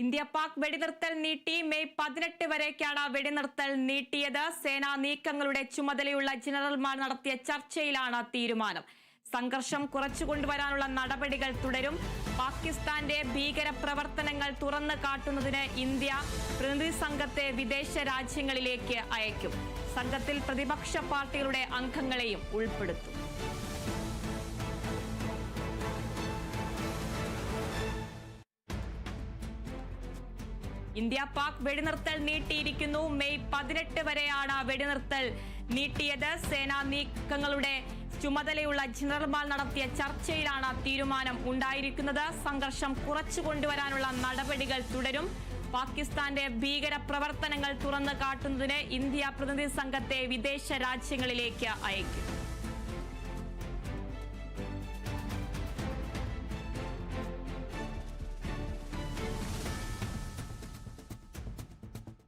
India Pak വെടിനിർത്തൽ നീട്ടി May പതിനെട്ട് വരേക്കാണ് വെടിനിർത്തൽ നീട്ടിയത്. സേനാ നീക്കങ്ങളുടെ ചുമതലയുള്ള ജനറൽമാർ നടത്തിയ ചർച്ചയിലാണ് തീരുമാനം. സംഘർഷം കുറച്ചുകൊണ്ടുവരാനുള്ള നടപടികൾ തുടരും. പാകിസ്ഥാന്റെ ഭീകര പ്രവർത്തനങ്ങൾ തുറന്നു കാട്ടുന്നതിന് ഇന്ത്യ പ്രതിനിധി സംഘത്തെ വിദേശ രാജ്യങ്ങളിലേക്ക് അയക്കും. സംഘത്തിൽ പ്രതിപക്ഷ പാർട്ടികളുടെ അംഗങ്ങളെയും ഉൾപ്പെടുത്തും. ഇന്ത്യ പാക് വെടിനിർത്തൽ നീട്ടിയിരിക്കുന്നു. മെയ് പതിനെട്ട് വരെയാണ് വെടിനിർത്തൽ നീട്ടിയത്. സേനാ നീക്കങ്ങളുടെ ചുമതലയുള്ള ജനറൽമാർ നടത്തിയ ചർച്ചയിലാണ് തീരുമാനം ഉണ്ടായിരിക്കുന്നത്. സംഘർഷം കുറച്ചു കൊണ്ടുവരാനുള്ള നടപടികൾ തുടരും. പാകിസ്ഥാന്റെ ഭീകര പ്രവർത്തനങ്ങൾ തുറന്നു കാട്ടുന്നതിന് ഇന്ത്യ പ്രതിനിധി സംഘത്തെ വിദേശ രാജ്യങ്ങളിലേക്ക് അയക്കും.